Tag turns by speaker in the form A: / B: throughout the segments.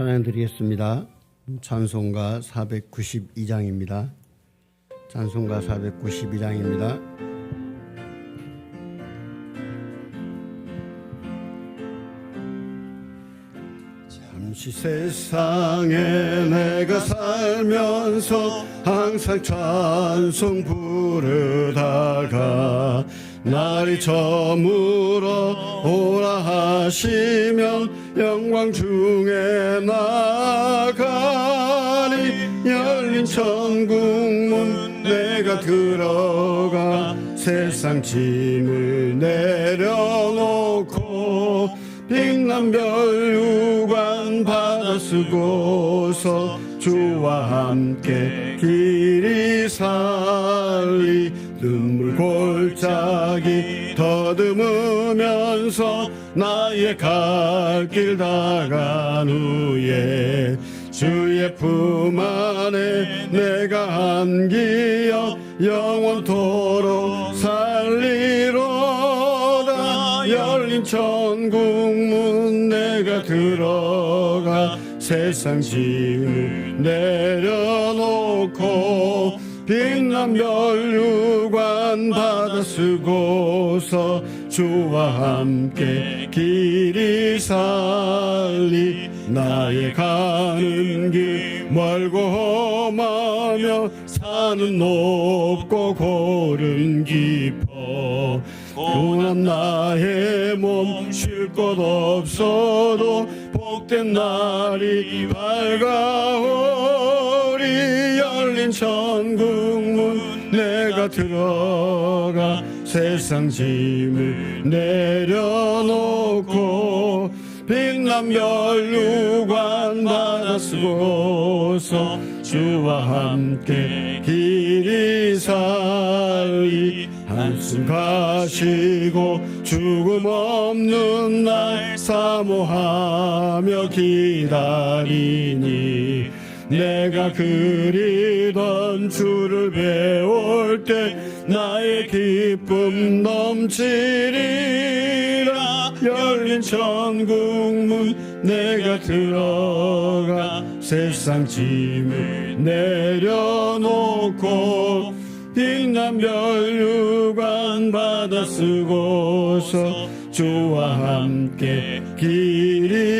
A: 찬양드리겠습니다. 찬송가 492장입니다. 찬송가 492장입니다. 잠시 세상에 내가 살면서 항상 찬송 부르다가 날이 저물어 오라 하시면 영광 중에 나가니 열린 천국 문 내가 들어가 세상 짐을 내려놓고 빛난 별유관 받아 쓰고서 주와 함께 길이 살리 눈물 골짜기 더듬으면서 나의 갈 길 다간 후에 주의 품 안에 내가 안기어 영원토록 살리로다. 열린 천국 문 내가 들어가 세상 짐을 내려놓고 빛난 별유관 받아 쓰고서 주와 함께 길이 살리 나의 가는 길 멀고 험하며 산은 높고 골은 깊어 고난 나의 몸 쉴 곳 없어도 복된 날이 밝아오리 열린 천국문 내가 들어가 세상 짐을 내려놓고 빛난 별유관 받아 쓰고서 주와 함께 길이 살리 한숨 가시고 죽음 없는 날 사모하며 기다리니 내가 그리던 주를 배울 때 나의 기쁨 넘치리라. 열린 천국 문 내가 들어가 세상 짐을 내려놓고 빛난 별유관 받아 쓰고서 주와 함께 길이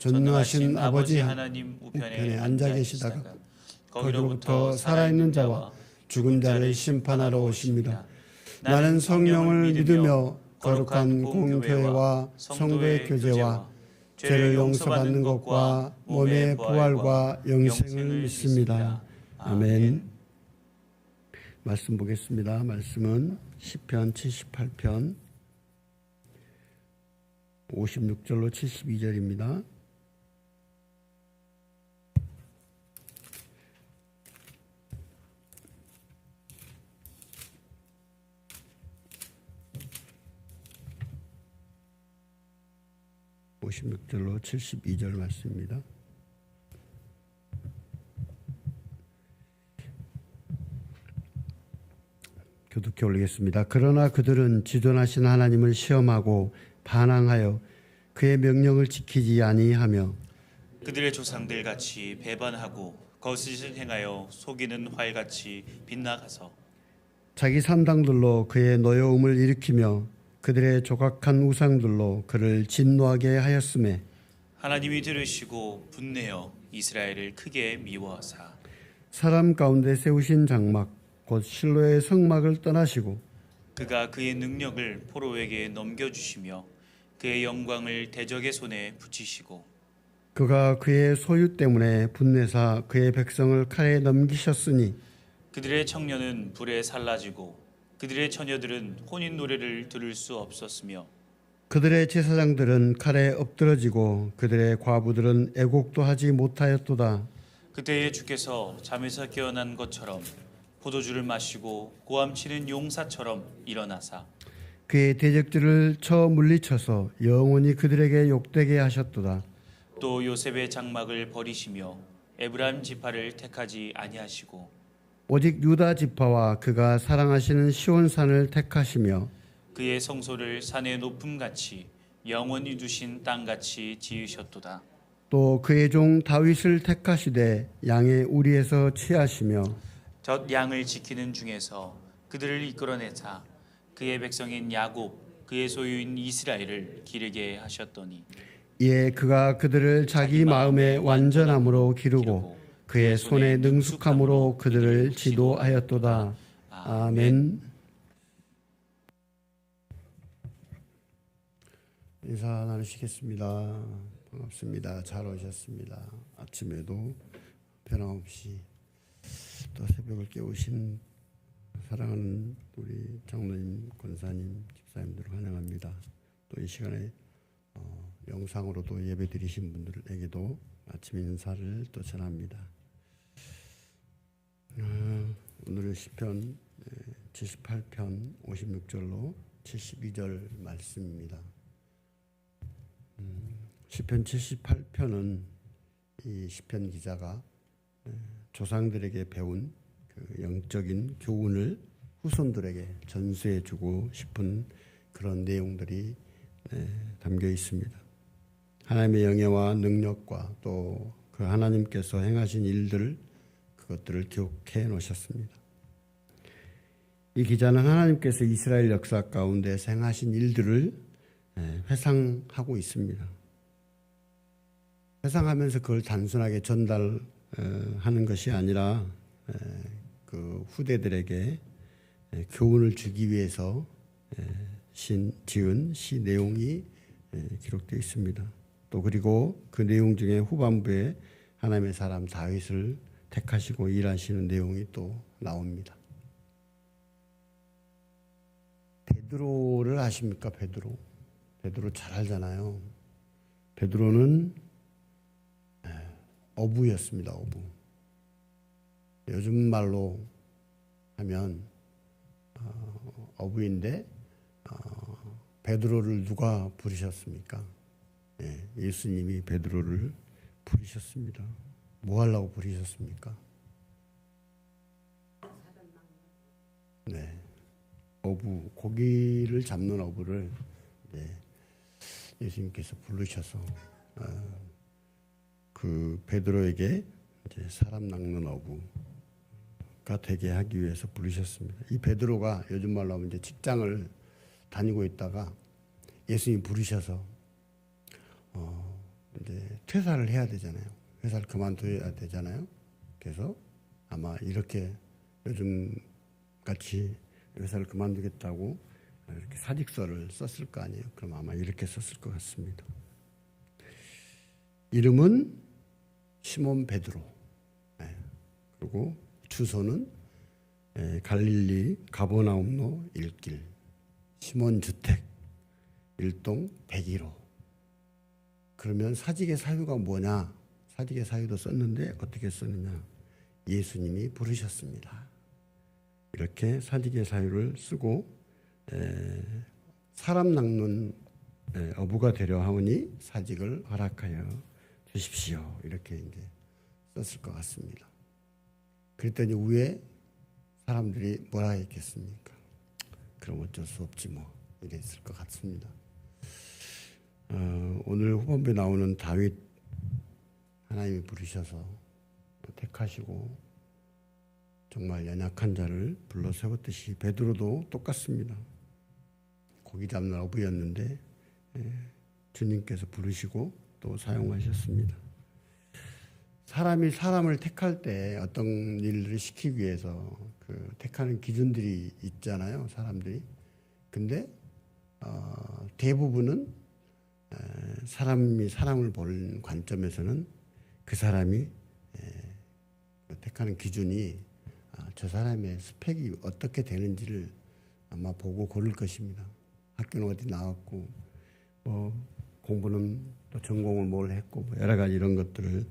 A: 전능하신 아버지
B: 하나님
A: 우편에 앉아 계시다가 거기로부터 살아있는 자와 죽은 자를 심판하러 오십니다. 나는 성령을 믿으며 거룩한 공교회와 성도의 교제와 죄를 용서받는 것과 몸의 부활과 영생을 믿습니다. 아멘. 말씀 보겠습니다. 말씀은 시편 78편 56절로 72절입니다. 오십육 절로 72절 말씀입니다. 교독해 올리겠습니다. 그러나 그들은 지존하신 하나님을 시험하고 반항하여 그의 명령을 지키지 아니하며
B: 그들의 조상들 같이 배반하고 거짓을 행하여 속이는 활같이 빗나가서
A: 자기 산당들로 그의 노여움을 일으키며 그들의 조각한 우상들로 그를 진노하게 하였음에
B: 하나님이 들으시고 분내어 이스라엘을 크게 미워하사
A: 사람 가운데 세우신 장막 곧 실로의 성막을 떠나시고
B: 그가 그의 능력을 포로에게 넘겨 주시며 그의 영광을 대적의 손에 붙이시고
A: 그가 그의 소유 때문에 분내사 그의 백성을 칼에 넘기셨으니
B: 그들의 청년은 불에 살라지고 그들의 처녀들은 혼인 노래를 들을 수 없었으며
A: 그들의 제사장들은 칼에 엎드러지고 그들의 과부들은 애곡도 하지 못하였도다.
B: 그때에 주께서 잠에서 깨어난 것처럼 포도주를 마시고 고함치는 용사처럼 일어나사
A: 그의 대적들을 쳐 물리쳐서 영원히 그들에게 욕되게 하셨도다.
B: 또 요셉의 장막을 버리시며 에브라임 지파를 택하지 아니하시고
A: 오직 유다 지파와 그가 사랑하시는 시온산을 택하시며
B: 그의 성소를 산의 높음 같이 영원히 두신 땅 같이 지으셨도다.
A: 또 그의 종 다윗을 택하시되 양의 우리에서 취하시며
B: 젖 양을 지키는 중에서 그들을 이끌어내사 그의 백성인 야곱 그의 소유인 이스라엘을 기르게 하셨더니
A: 이에 그가 그들을 자기 마음의 완전함으로 기르고 그의 손의 능숙함으로 그들을 지도하였도다. 아멘. 인사 나누시겠습니다. 반갑습니다. 잘 오셨습니다. 아침에도 변함없이 또 새벽을 깨우신 사랑하는 우리 장로님, 권사님, 집사님들을 환영합니다. 또 이 시간에 어, 영상으로도 예배 드리신 분들에게도 아침 인사를 또 전합니다. 어, 오늘은 시편 78편 56절로 72절 말씀입니다. 음, 시편 78편은 이 시편 기자가 에, 조상들에게 배운 그 영적인 교훈을 후손들에게 전수해 주고 싶은 그런 내용들이 에, 담겨 있습니다. 하나님의 영예와 능력과 또 그 하나님께서 행하신 일들 그것들을 기록해 놓으셨습니다. 이 기자는 하나님께서 이스라엘 역사 가운데 행하신 일들을 예, 회상하고 있습니다. 회상하면서 그걸 단순하게 전달하는 것이 아니라 에, 그 후대들에게 에, 교훈을 주기 위해서 에, 신 지은 시 내용이 에, 기록되어 있습니다. 또 그리고 그 내용 중에 후반부에 하나님의 사람 다윗을 택하시고 일하시는 내용이 또 나옵니다. 베드로를 아십니까? 베드로. 베드로 잘 알잖아요. 베드로는 에, 어부였습니다. 어부. 요즘 말로 하면 어, 어부인데 어, 베드로를 누가 부르셨습니까? 예, 예수님이 베드로를 부르셨습니다. 뭐 하려고 부르셨습니까? 네, 어부 고기를 잡는 어부를 네, 예수님께서 부르셔서 어, 그 베드로에게 사람 낚는 어부가 되게 하기 위해서 부르셨습니다. 이 베드로가 요즘 말로 하면 이제 직장을 다니고 있다가 예수님 부르셔서 어 이제 퇴사를 해야 되잖아요. 회사를 그만둬야 되잖아요. 그래서 아마 이렇게 요즘 같이 회사를 그만두겠다고 이렇게 사직서를 썼을 거 아니에요. 그럼 아마 이렇게 썼을 것 같습니다. 이름은 시몬 베드로. 네. 그리고 주소는 예, 갈릴리 가버나움로 일길 시몬 주택 일동 101호. 그러면 사직의 사유가 뭐냐? 사직의 사유도 썼는데 어떻게 썼느냐? 예수님이 부르셨습니다. 이렇게 사직의 사유를 쓰고 에, 사람 낚는 에, 어부가 되려 하오니 사직을 허락하여 주십시오. 이렇게 이제 썼을 것 같습니다. 그랬더니 위에 사람들이 뭐라 했겠습니까? 그럼 어쩔 수 없지 뭐 이랬을 것 같습니다. 어, 오늘 후반부에 나오는 다윗 하나님이 부르셔서 택하시고 정말 연약한 자를 불러 세웠듯이 베드로도 똑같습니다. 고기 잡는 어부였는데 예, 주님께서 부르시고 또 사용하셨습니다. 사람이 사람을 택할 때 어떤 일을 시키기 위해서 그 택하는 기준들이 있잖아요, 사람들이. 근데 어, 대부분은 에, 사람이 사람을 보는 관점에서는 그 사람이 에, 그 택하는 기준이 아, 저 사람의 스펙이 어떻게 되는지를 아마 보고 고를 것입니다. 학교는 어디 나왔고 뭐 공부는 또 전공을 뭘 했고 뭐 여러 가지 이런 것들을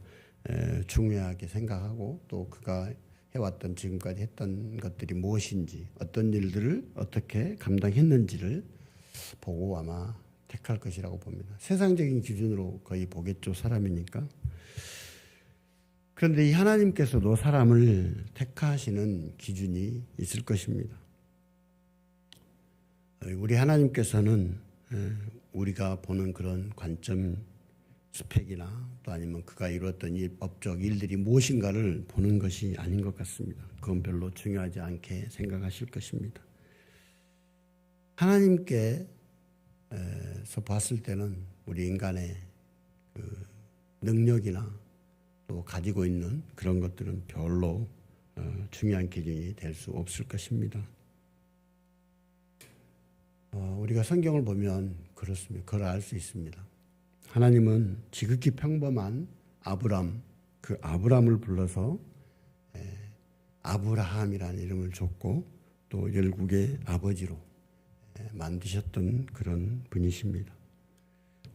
A: 에, 중요하게 생각하고 또 그가 해왔던 지금까지 했던 것들이 무엇인지 어떤 일들을 어떻게 감당했는지를 보고 아마 택할 것이라고 봅니다. 세상적인 기준으로 거의 보겠죠 사람이니까. 그런데 이 하나님께서도 사람을 택하시는 기준이 있을 것입니다. 우리 하나님께서는 에, 우리가 보는 그런 관점 스펙이나 또 아니면 그가 이루었던 이 법적 일들이 무엇인가를 보는 것이 아닌 것 같습니다. 그건 별로 중요하지 않게 생각하실 것입니다. 하나님께서 봤을 때는 우리 인간의 그 능력이나 또 가지고 있는 그런 것들은 별로 어, 중요한 기준이 될 수 없을 것입니다. 어, 우리가 성경을 보면 그렇습니다. 그걸 알 수 있습니다. 하나님은 지극히 평범한 아브람, 그 아브람을 불러서 에, 아브라함이라는 이름을 줬고 또 열국의 아버지로 에, 만드셨던 그런 분이십니다.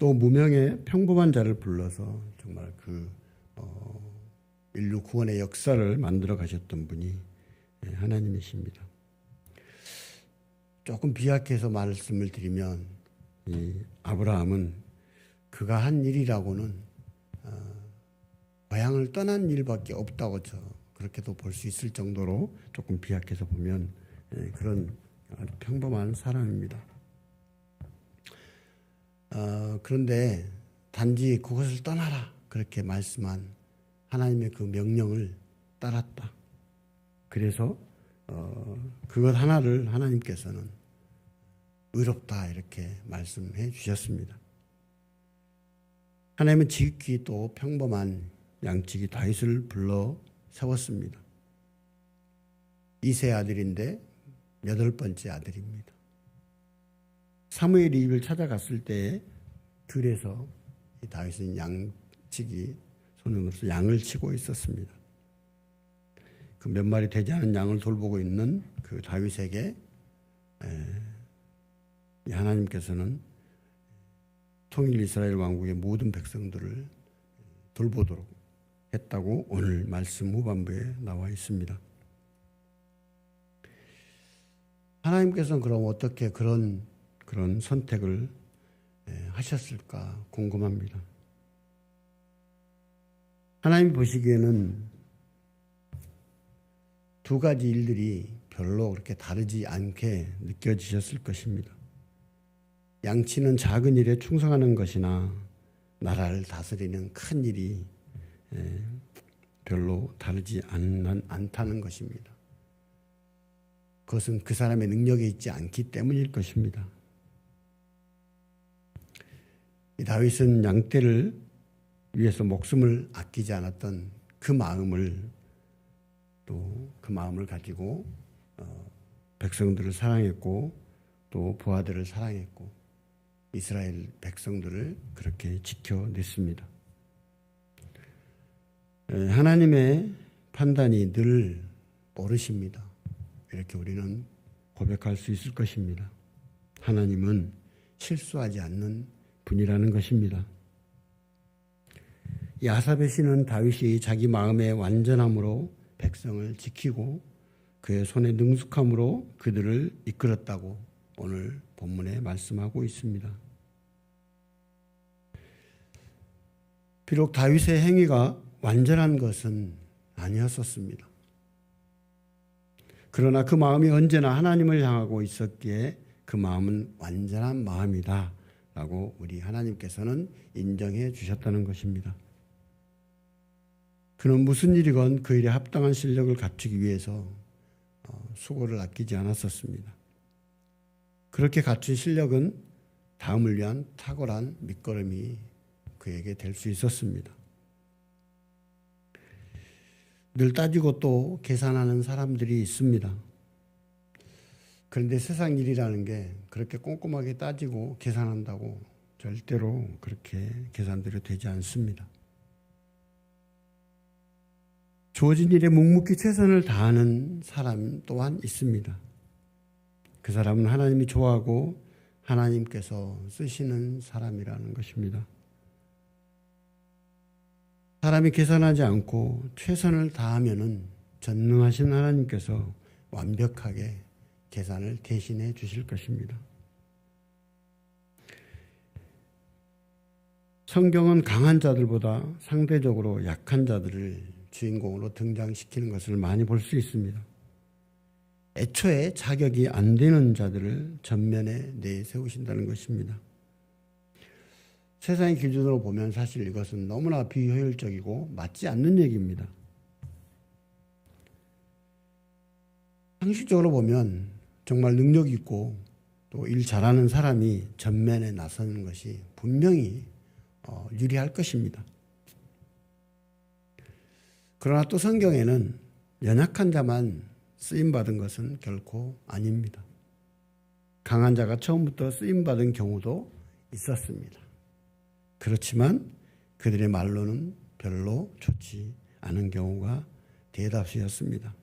A: 또 무명의 평범한 자를 불러서 정말 그 어, 인류 구원의 역사를 만들어 가셨던 분이 에, 하나님이십니다. 조금 비약해서 말씀을 드리면 이 아브라함은 그가 한 일이라고는 어, 고향을 떠난 일밖에 없다고 저 그렇게도 볼 수 있을 정도로 조금 비약해서 보면 예, 그런 아주 평범한 사람입니다. 어, 그런데 단지 그것을 떠나라 그렇게 말씀한 하나님의 그 명령을 따랐다. 그래서 어, 그것 하나를 하나님께서는 의롭다 이렇게 말씀해 주셨습니다. 하나님은 지극히 또 평범한 양치기 다윗을 불러 세웠습니다. 이세 아들인데 여덟 번째 아들입니다. 사무엘이 입을 찾아갔을 때 들에서 이 다윗은 양 치기 손으로서 양을 치고 있었습니다. 그 몇 마리 되지 않은 양을 돌보고 있는 그 다윗에게 에, 하나님께서는 통일 이스라엘 왕국의 모든 백성들을 돌보도록 했다고 오늘 말씀 후반부에 나와 있습니다. 하나님께서는 그럼 어떻게 그런 그런 선택을 하셨을까 궁금합니다. 하나님 보시기에는 두 가지 일들이 별로 그렇게 다르지 않게 느껴지셨을 것입니다. 양치는 작은 일에 충성하는 것이나 나라를 다스리는 큰 일이 별로 다르지 않다는 것입니다. 그것은 그 사람의 능력에 있지 않기 때문일 것입니다. 다윗은 양떼를 위해서 목숨을 아끼지 않았던 그 마음을 또 그 마음을 가지고 어, 백성들을 사랑했고 또 부하들을 사랑했고 이스라엘 백성들을 그렇게 지켜냈습니다. 하나님의 판단이 늘 옳으십니다. 이렇게 우리는 고백할 수 있을 것입니다. 하나님은 실수하지 않는 분이라는 것입니다. 이 아사베 씨는 다윗이 자기 마음의 완전함으로 백성을 지키고 그의 손의 능숙함으로 그들을 이끌었다고 오늘 본문에 말씀하고 있습니다. 비록 다윗의 행위가 완전한 것은 아니었었습니다. 그러나 그 마음이 언제나 하나님을 향하고 있었기에 그 마음은 완전한 마음이다. 라고 우리 하나님께서는 인정해 주셨다는 것입니다. 그는 무슨 일이건 그 일에 합당한 실력을 갖추기 위해서 어, 수고를 아끼지 않았었습니다. 그렇게 갖춘 실력은 다음을 위한 탁월한 밑거름이 그에게 될 수 있었습니다. 늘 따지고 또 계산하는 사람들이 있습니다. 그런데 세상 일이라는 게 그렇게 꼼꼼하게 따지고 계산한다고 절대로 그렇게 계산대로 되지 않습니다. 주어진 일에 묵묵히 최선을 다하는 사람 또한 있습니다. 그 사람은 하나님이 좋아하고 하나님께서 쓰시는 사람이라는 것입니다. 사람이 계산하지 않고 최선을 다하면은 전능하신 하나님께서 완벽하게 계산을 대신해 주실 것입니다. 성경은 강한 자들보다 상대적으로 약한 자들을 주인공으로 등장시키는 것을 많이 볼 수 있습니다. 애초에 자격이 안 되는 자들을 전면에 내세우신다는 것입니다. 세상의 기준으로 보면 사실 이것은 너무나 비효율적이고 맞지 않는 얘기입니다. 상식적으로 보면 정말 능력 있고 또 일 잘하는 사람이 전면에 나서는 것이 분명히 어, 유리할 것입니다. 그러나 또 성경에는 연약한 자만 쓰임 받은 것은 결코 아닙니다. 강한 자가 처음부터 쓰임 받은 경우도 있었습니다. 그렇지만 그들의 말로는 별로 좋지 않은 경우가 대다수였습니다.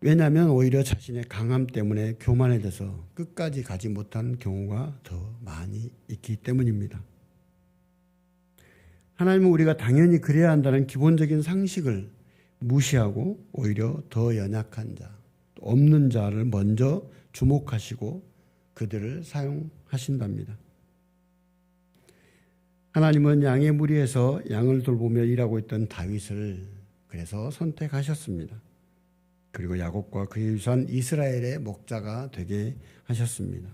A: 왜냐하면 오히려 자신의 강함 때문에 교만해져서 끝까지 가지 못한 경우가 더 많이 있기 때문입니다. 하나님은 우리가 당연히 그래야 한다는 기본적인 상식을 무시하고 오히려 더 연약한 자, 없는 자를 먼저 주목하시고 그들을 사용하신답니다. 하나님은 양의 무리에서 양을 돌보며 일하고 있던 다윗을 그래서 선택하셨습니다. 그리고 야곱과 그의 유산 이스라엘의 목자가 되게 하셨습니다.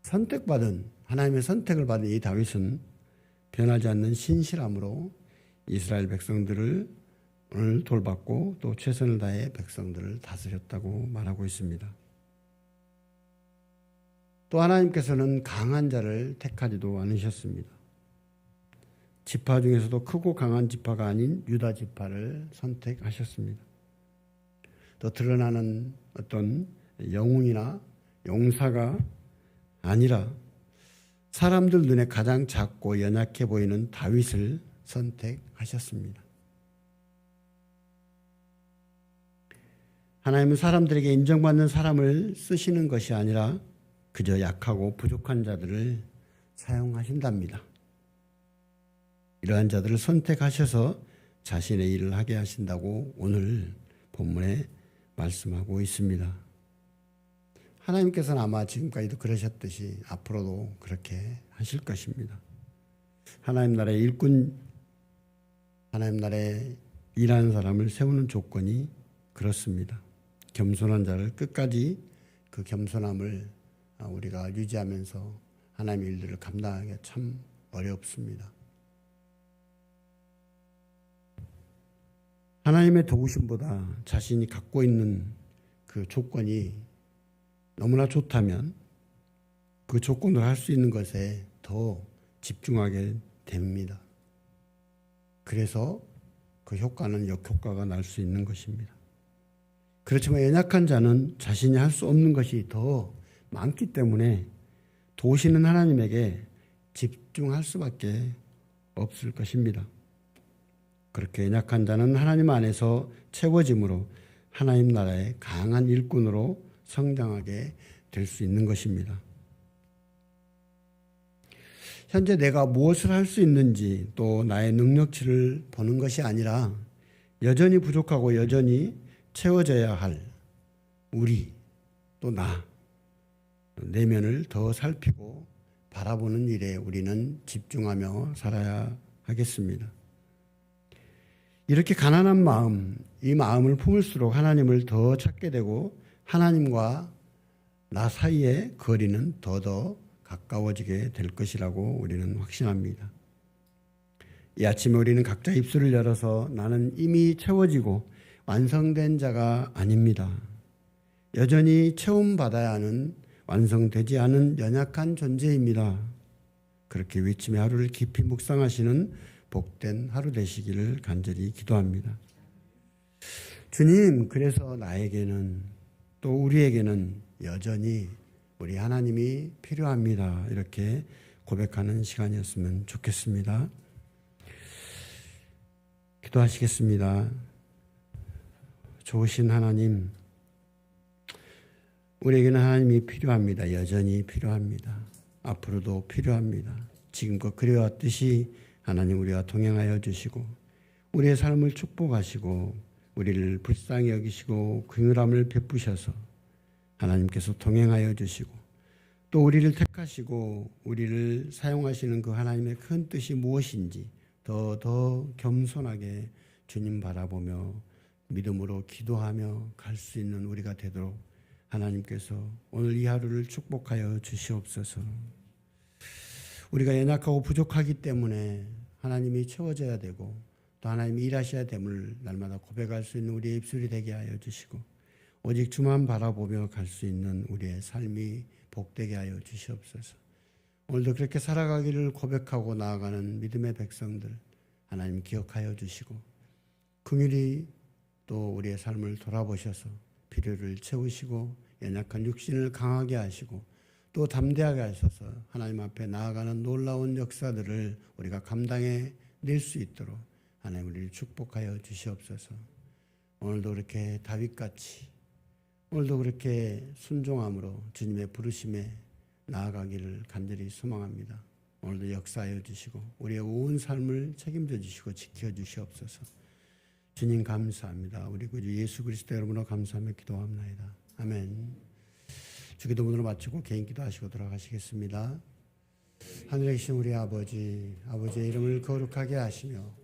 A: 선택받은 하나님의 선택을 받은 이 다윗은 변하지 않는 신실함으로 이스라엘 백성들을 오늘 돌봤고 또 최선을 다해 백성들을 다스렸다고 말하고 있습니다. 또 하나님께서는 강한 자를 택하지도 않으셨습니다. 지파 중에서도 크고 강한 지파가 아닌 유다 지파를 선택하셨습니다. 또 드러나는 어떤 영웅이나 용사가 아니라 사람들 눈에 가장 작고 연약해 보이는 다윗을 선택하셨습니다. 하나님은 사람들에게 인정받는 사람을 쓰시는 것이 아니라 그저 약하고 부족한 자들을 사용하신답니다. 이러한 자들을 선택하셔서 자신의 일을 하게 하신다고 오늘 본문에 말씀하고 있습니다. 하나님께서는 아마 지금까지도 그러셨듯이 앞으로도 그렇게 하실 것입니다. 하나님 나라의 일꾼, 하나님 나라에 일하는 사람을 세우는 조건이 그렇습니다. 겸손한 자를 끝까지 그 겸손함을 우리가 유지하면서 하나님의 일들을 감당하기가 참 어렵습니다. 하나님의 도우심보다 자신이 갖고 있는 그 조건이 너무나 좋다면 그 조건을 할 수 있는 것에 더 집중하게 됩니다. 그래서 그 효과는 역효과가 날 수 있는 것입니다. 그렇지만 연약한 자는 자신이 할 수 없는 것이 더 많기 때문에 도우시는 하나님에게 집중할 수밖에 없을 것입니다. 그렇게 연약한 자는 하나님 안에서 채워짐으로 하나님 나라의 강한 일꾼으로 성장하게 될 수 있는 것입니다. 현재 내가 무엇을 할 수 있는지 또 나의 능력치를 보는 것이 아니라 여전히 부족하고 여전히 채워져야 할 우리 또 나, 내면을 더 살피고 바라보는 일에 우리는 집중하며 살아야 하겠습니다. 이렇게 가난한 마음, 이 마음을 품을수록 하나님을 더 찾게 되고 하나님과 나 사이의 거리는 더더 가까워지게 될 것이라고 우리는 확신합니다. 이 아침에 우리는 각자 입술을 열어서 나는 이미 채워지고 완성된 자가 아닙니다. 여전히 체험받아야 하는 완성되지 않은 연약한 존재입니다. 그렇게 외침의 하루를 깊이 묵상하시는 복된 하루 되시기를 간절히 기도합니다. 주님, 그래서 나에게는 또 우리에게는 여전히 우리 하나님이 필요합니다. 이렇게 고백하는 시간이었으면 좋겠습니다. 기도하시겠습니다. 좋으신 하나님, 우리에게는 하나님이 필요합니다. 여전히 필요합니다. 앞으로도 필요합니다. 지금껏 그래왔듯이 하나님 우리와 동행하여 주시고 우리의 삶을 축복하시고 우리를 불쌍히 여기시고 긍휼함을 베푸셔서 하나님께서 동행하여 주시고 또 우리를 택하시고 우리를 사용하시는 그 하나님의 큰 뜻이 무엇인지 더 더 겸손하게 주님 바라보며 믿음으로 기도하며 갈 수 있는 우리가 되도록 하나님께서 오늘 이 하루를 축복하여 주시옵소서. 우리가 연약하고 부족하기 때문에 하나님이 채워져야 되고 또 하나님이 일하셔야 됨을 날마다 고백할 수 있는 우리의 입술이 되게 하여 주시고 오직 주만 바라보며 갈 수 있는 우리의 삶이 복되게 하여 주시옵소서. 오늘도 그렇게 살아가기를 고백하고 나아가는 믿음의 백성들 하나님 기억하여 주시고 긍휼히 또 우리의 삶을 돌아보셔서 필요를 채우시고 연약한 육신을 강하게 하시고 또 담대하게 하셔서 하나님 앞에 나아가는 놀라운 역사들을 우리가 감당해 낼 수 있도록 하나님 우리를 축복하여 주시옵소서. 오늘도 그렇게 다윗같이 오늘도 그렇게 순종함으로 주님의 부르심에 나아가기를 간절히 소망합니다. 오늘도 역사하여 주시고 우리의 온 삶을 책임져 주시고 지켜 주시옵소서. 주님 감사합니다. 우리 구주 예수 그리스도 여러분으로 감사하며 기도합나이다. 아멘. 주기도문으로 마치고 개인 기도하시고 돌아가시겠습니다. 하늘에 계신 우리 아버지, 아버지의 이름을 거룩하게 하시며